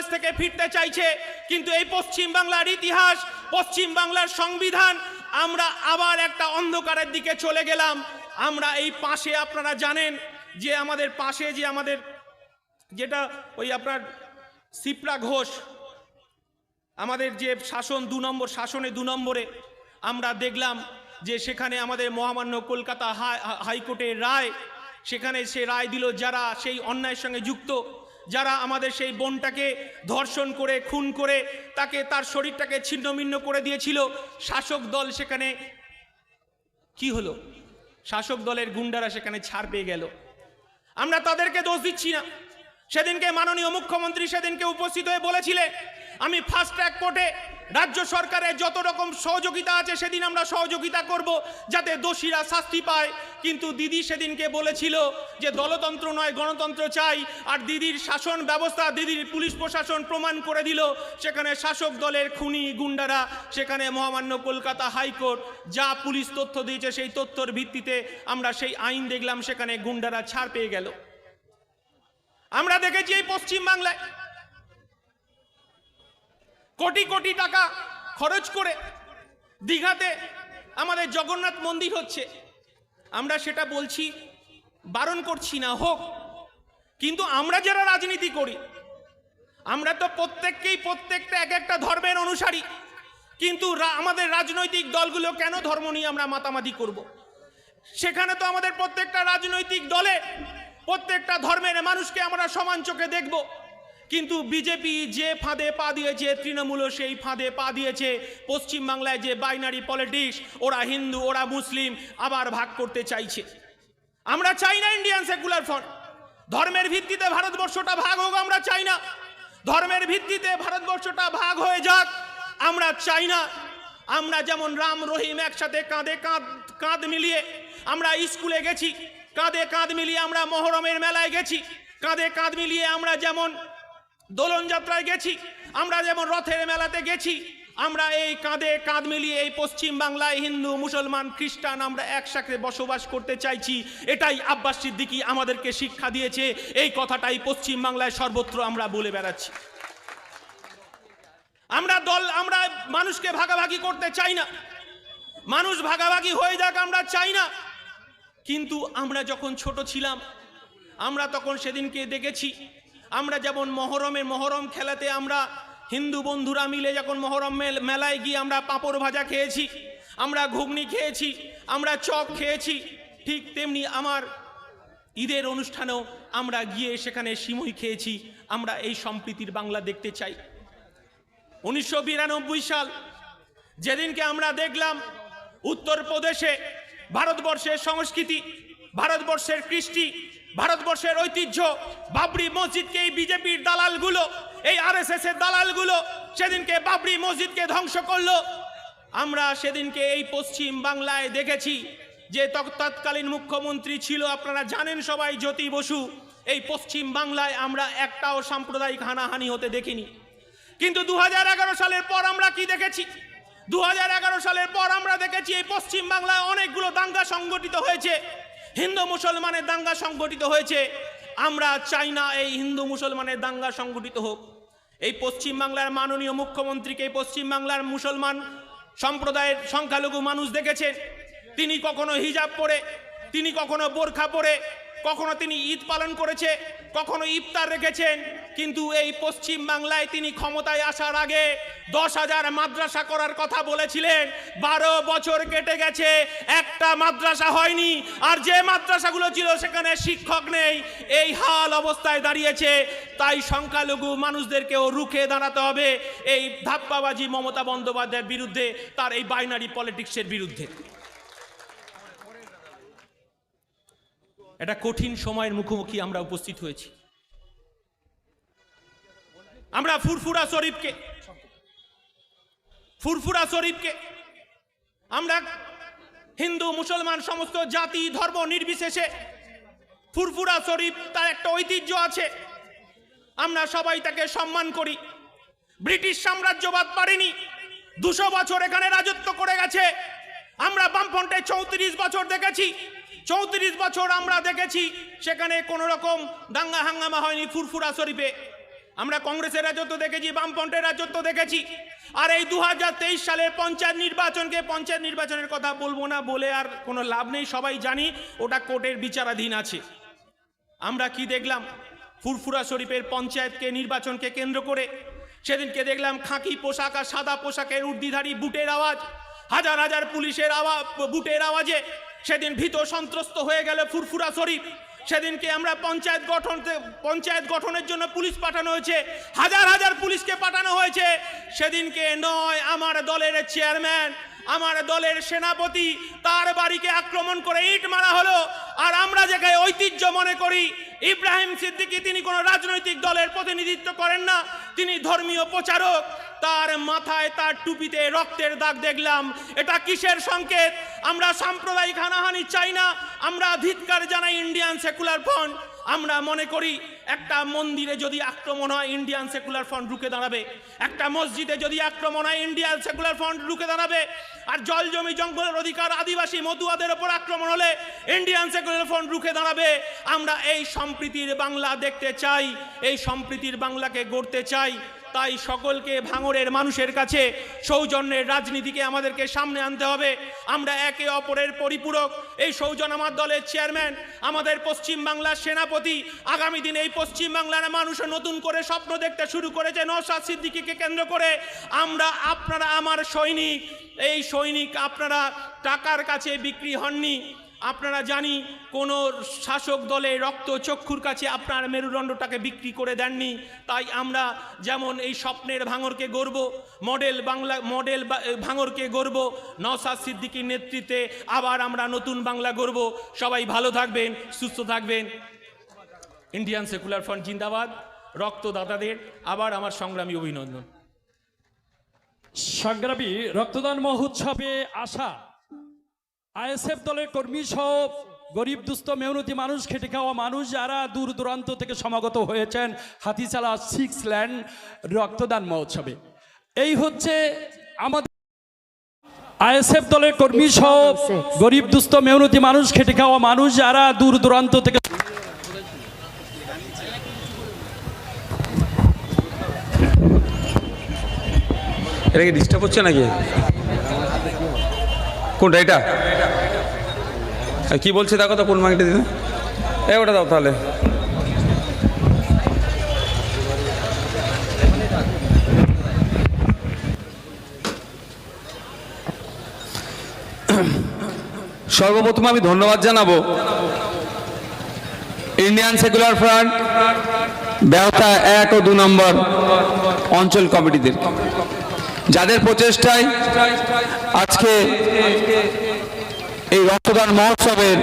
বাংলাদেশ থেকে ফিরতে চাইছে, কিন্তু এই পশ্চিম বাংলার ইতিহাস পশ্চিম বাংলার সংবিধান, আমরা আবার একটা অন্ধকারের দিকে চলে গেলাম। আমরা এই পাশে আপনারা জানেন যে আমাদের পাশে যে আমাদের যেটা ওই আপনার সিপ্রা ঘোষ, আমাদের যে শাসন দু নম্বর, শাসনে দু নম্বরে আমরা দেখলাম যে সেখানে আমাদের মহামান্য কলকাতা হাই- হাইকোর্টের রায়, সেখানে সে রায় দিল যারা সেই অন্যায়ের সঙ্গে যুক্ত। যারা আমাদের সেই বোনটাকে ধর্ষণ করে, খুন করে, তাকে তার শরীরটাকে ছিন্নভিন্ন করে দিয়েছিল, শাসক দল সেখানে কি হলো? শাসক দলের গুন্ডারা সেখানে ছাড় পেয়ে গেল। আমরা তাদেরকে দোষ দিচ্ছি না। সেদিনকে মাননীয় মুখ্যমন্ত্রী সেদিনকে উপস্থিত হয়ে বলেছিলেন, আমি ফাস্ট ট্র্যাক কোর্টে রাজ্য সরকারের যত রকম সহযোগিতা আছে, সেদিন আমরা সহযোগিতা করব যাতে দোষীরা শাস্তি পায়। কিন্তু দিদি সেদিনকে বলেছিল যে, দলতন্ত্র নয়, গণতন্ত্র চাই। আর দিদির শাসন ব্যবস্থা, দিদির পুলিশ প্রশাসন প্রমাণ করে দিল, সেখানে শাসক দলের খুনি গুন্ডারা, সেখানে মহামান্য কলকাতা হাইকোর্ট যা পুলিশ তথ্য দিয়েছে, সেই তথ্যর ভিত্তিতে আমরা সেই আইন দেখলাম, সেখানে গুন্ডারা ছাড় পেয়ে গেল। আমরা দেখেছি এই পশ্চিম বাংলায় কোটি কোটি টাকা খরচ করে দীঘাতে আমাদের জগন্নাথ মন্দির হচ্ছে। আমরা সেটা বলছি, বারণ করছি না, হোক। কিন্তু আমরা যারা রাজনীতি করি, আমরা তো প্রত্যেককেই প্রত্যেকটা এক একটা ধর্মের অনুসারী। কিন্তু আমাদের রাজনৈতিক দলগুলো কেন ধর্ম নিয়ে আমরা মাতামাতি করব। সেখানে তো আমাদের প্রত্যেকটা রাজনৈতিক দলে প্রত্যেকটা ধর্মের মানুষকে আমরা সমান চোখে দেখব। কিন্তু বিজেপি যে ফাঁদে পা দিয়েছে, তৃণমূলও সেই ফাঁদে পা দিয়েছে। পশ্চিমবাংলায় যে বাইনারি পলিটিক্স ওরা হিন্দু, ওরা মুসলিম, আবার ভাগ করতে চাইছে। আমরা চাই না ইন্ডিয়ান সেকুলার ফ্রন্ট ধর্মের ভিত্তিতে ভারতবর্ষটা ভাগ হোক, আমরা চাই না। ধর্মের ভিত্তিতে ভারতবর্ষটা ভাগ হয়ে যাক, আমরা চাই না। আমরা যেমন রাম, রহিম একসাথে কাঁধে কাঁধ কাঁধ মিলিয়ে আমরা স্কুলে গেছি, কাঁধে কাঁধ মিলিয়ে আমরা মহরমের মেলায় গেছি, কাঁধে কাঁধ মিলিয়ে আমরা যেমন দোলন যাত্রায় গেছি। আমরা যেমন রথের মেলাতে গেছি, আমরা এই কাঁধে কাঁধ মিলিয়ে এই পশ্চিম বাংলায় হিন্দু, মুসলমান, খ্রিস্টান আমরা একসাথে বসবাস করতে চাইছি। এটাই আব্বাস সিদ্দিকি আমাদেরকে শিক্ষা দিয়েছে। এই কথাটাই পশ্চিম বাংলায় সর্বত্র আমরা বলে বেড়াচ্ছি। আমরা দল, আমরা মানুষকে ভাগাভাগি করতে চাই না। মানুষ ভাগাভাগি হয়ে যাক আমরা চাই না। কিন্তু আমরা যখন ছোট ছিলাম, আমরা তখন সেদিনকে দেখেছি আমরা যেমন মহরমের মহরম খেলাতে আমরা হিন্দু বন্ধুরা মিলে যখন মহরম মেল- মেলায় গিয়ে আমরা পাঁপড় ভাজা খেয়েছি, আমরা ঘুগনি খেয়েছি, আমরা চপ খেয়েছি, ঠিক তেমনি আমার ঈদের অনুষ্ঠানেও আমরা গিয়ে সেখানে সিমুই খেয়েছি, আমরা এই সম্প্রীতির বাংলা দেখতে চাই। উনিশশো বিরানব্বই সাল যেদিনকে আমরা দেখলাম উত্তরপ্রদেশে ভারতবর্ষের সংস্কৃতি, ভারতবর্ষের কৃষ্টি ভারতবর্ষের ঐতিহ্য। বাবরি মসজিদকে এই বিজেপির দালালগুলো, এই আরএসএস এর দালালগুলো সেদিনকে বাবরি মসজিদকে ধ্বংস করল। আমরা সেদিনকে এই পশ্চিম বাংলায় দেখেছি যে তৎকালীন মুখ্যমন্ত্রী ছিল, আপনারা জানেন সবাই, জ্যোতি বসু। এই পশ্চিম বাংলায় আমরা একটাও সাম্প্রদায়িক হানাহানি হতে দেখিনি। কিন্তু দু হাজার এগারো সালের পর আমরা কি দেখেছি? দু হাজার এগারো সালের পর আমরা দেখেছি এই পশ্চিম বাংলায় অনেকগুলো দাঙ্গা সংগঠিত হয়েছে। হিন্দু মুসলমানের দাঙ্গা সংগঠিত হয়েছে, আমরা চাই না এই হিন্দু মুসলমানের দাঙ্গা সংগঠিত হোক। এই পশ্চিমবাংলার মাননীয় মুখ্যমন্ত্রীকে পশ্চিমবাংলার পশ্চিম বাংলার মুসলমান সম্প্রদায়ের সংখ্যালঘু মানুষ দেখেছেন। তিনি কখনো হিজাব পরে, তিনি কখনো বোরখা পরে কখনো তিনি ঈদ পালন করেছে, কখনো ইফতার রেখেছেন, কিন্তু এই পশ্চিম বাংলায় তিনি ক্ষমতায় আসার আগে দশ হাজার মাদ্রাসা করার কথা বলেছিলেন। বারো বছর কেটে গেছে, একটা মাদ্রাসা হয়নি, আর যে মাদ্রাসাগুলো ছিল সেখানে শিক্ষক নেই, এই হাল অবস্থায় দাঁড়িয়েছে। তাই সংখ্যালঘু মানুষদেরকেও রুখে দাঁড়াতে হবে। এই ধাপ্পাবাজি মমতা বন্দ্যোপাধ্যায়ের বিরুদ্ধে, তার এই বাইনারি পলিটিক্সের বিরুদ্ধে। একটা কঠিন সময়ের মুখোমুখি আমরা উপস্থিত হয়েছি। আমরা ফুরফুরা শরীফকে ফুরফুরা শরীফকে, আমরা হিন্দু, মুসলমান, সমস্ত জাতি, ধর্ম নির্বিশেষে ফুরফুরা শরীফ তার একটা ঐতিহ্য আছে। আমরা সবাই তাকে সম্মান করি। ব্রিটিশ সাম্রাজ্যবাদ পারেনি। দুশো বছর এখানে রাজত্ব করে গেছে। আমরা বামফ্রন্টে চৌত্রিশ বছর দেখেছি। চৌত্রিশ বছর আমরা দেখেছি, সেখানে কোনো রকম দাঙ্গা হাঙ্গামা হয়নি ফুরফুরা শরীফে। আমরা কংগ্রেসের রাজত্ব দেখেছি, বামফ্রন্টের রাজত্ব দেখেছি। আর এই দু সালের পঞ্চায়েত নির্বাচনকে, পঞ্চায়েত নির্বাচনের কথা বলব না বলে আর কোনো লাভ নেই, সবাই জানি ওটা কোর্টের বিচারাধীন আছে। আমরা কি দেখলাম? ফুরফুরা শরীফের পঞ্চায়েতকে, নির্বাচনকে কেন্দ্র করে। সেদিনকে দেখলাম খাঁকি পোশাক আর সাদা পোশাকের উর্দিধারী বুটের আওয়াজ। হাজার হাজার পুলিশের আওয়াজ বুটের আওয়াজে সেদিন ভীত সন্ত্রস্ত হয়ে গেল ফুরফুরা শরীফ। সেদিনকে আমরা পঞ্চায়েত গঠন পঞ্চায়েত গঠনের জন্য পুলিশ পাঠানো হয়েছে। হাজার হাজার পুলিশকে পাঠানো হয়েছে। সেদিনকে নয়, আমার দলের চেয়ারম্যান, আমার দলের সেনাপতি তার বাড়িকে আক্রমণ করে ইট মারা হলো। আর আমরা যেখানে ঐতিহ্য মনে করি, ইব্রাহিম সিদ্দিকী তিনি কোনো রাজনৈতিক দলের প্রতিনিধিত্ব করেন না। তিনি ধর্মীয় প্রচারক। তার মাথায় তার টুপিতে রক্তের দাগ দেখলাম। এটা কিসের সংকেত? আমরা সাম্প্রদায়িক হানাহানি চাই না। আমরা ধিৎকার জানাই ইন্ডিয়ান সেকুলার ফ্রন্ট আমরা মনে করি একটা মন্দিরে যদি আক্রমণ হয় ইন্ডিয়ান সেকুলার ফ্রন্ট রুখে দাঁড়াবে। একটা মসজিদে যদি আক্রমণ হয় ইন্ডিয়ান সেকুলার ফ্রন্ট রুখে দাঁড়াবে। আর জল জমি জঙ্গলের অধিকার আদিবাসী মতুয়াদের ওপর আক্রমণ হলে ইন্ডিয়ান সেকুলার ফ্রন্ট রুখে দাঁড়াবে। আমরা এই সম্প্রীতির বাংলা দেখতে চাই, এই সম্প্রীতির বাংলাকে গড়তে চাই। তাই সকলকে ভাঙড়ের মানুষের কাছে সৌজন্যের রাজনীতিকে আমাদেরকে সামনে আনতে হবে। আমরা একে অপরের পরিপূরক। এই সৌজন আমার দলের চেয়ারম্যান, আমাদের পশ্চিম বাংলার সেনাপতি, আগামী দিনে এই পশ্চিম বাংলার মানুষ নতুন করে স্বপ্ন দেখতে শুরু করেছে নৌসাদ সিদ্দিকিকে কেন্দ্র করে। আমরা, আপনারা আমার সৈনিক। এই সৈনিক আপনারা টাকার কাছে বিক্রি হননি। আপনারা জানি, কোনো শাসক দলে রক্ত চক্ষুর কাছে আপনার মেরুদণ্ডটাকে বিক্রি করে দেননি। তাই আমরা যেমন এই স্বপ্নের ভাঙরকে গর্ব মডেল বাংলা, মডেল ভাঙরকে গর্ব নওসাদ সিদ্দিকির নেতৃত্বে আবার আমরা নতুন বাংলা গর্ব সবাই ভালো থাকবেন, সুস্থ থাকবেন। ইন্ডিয়ান সেকুলার ফ্রন্ট জিন্দাবাদ, রক্তদাতাদের, আবার আমার সংগ্রামী অভিনন্দন। সংগ্রামী রক্তদান মহোৎসবে আসা আইএসএফ দলের কর্মী সহ গরিব, দুস্থ, মেহনতি মানুষ, খেটে খাওয়া মানুষ যারা দূর দূরান্ত থেকে সমাগত হয়েছেন হাতিচালা সিক্স ল্যান্ড রক্তদান মহোৎসবে। এই হচ্ছে আমাদের আইএসএফ দলের কর্মী সহ গরিব, দুস্থ, মেহনতি মানুষ, খেটে খাওয়া মানুষ যারা দূর দূরান্ত থেকে এটা কি ডিস্টার্ব হচ্ছে নাকি? কোনটা, এটা? কি বলছে দেখো তো কোন মাইকটা দিতে এ ওটা দাও তাহলে। সর্বপ্রথম আমি ধন্যবাদ জানাব ইন্ডিয়ান সেকুলার ফ্রন্ট ব্যবস্থা এক ও দু নম্বর অঞ্চল কমিটিদের। যাদের প্রচেষ্টায় আজকে এই রক্তদান মহোৎসবের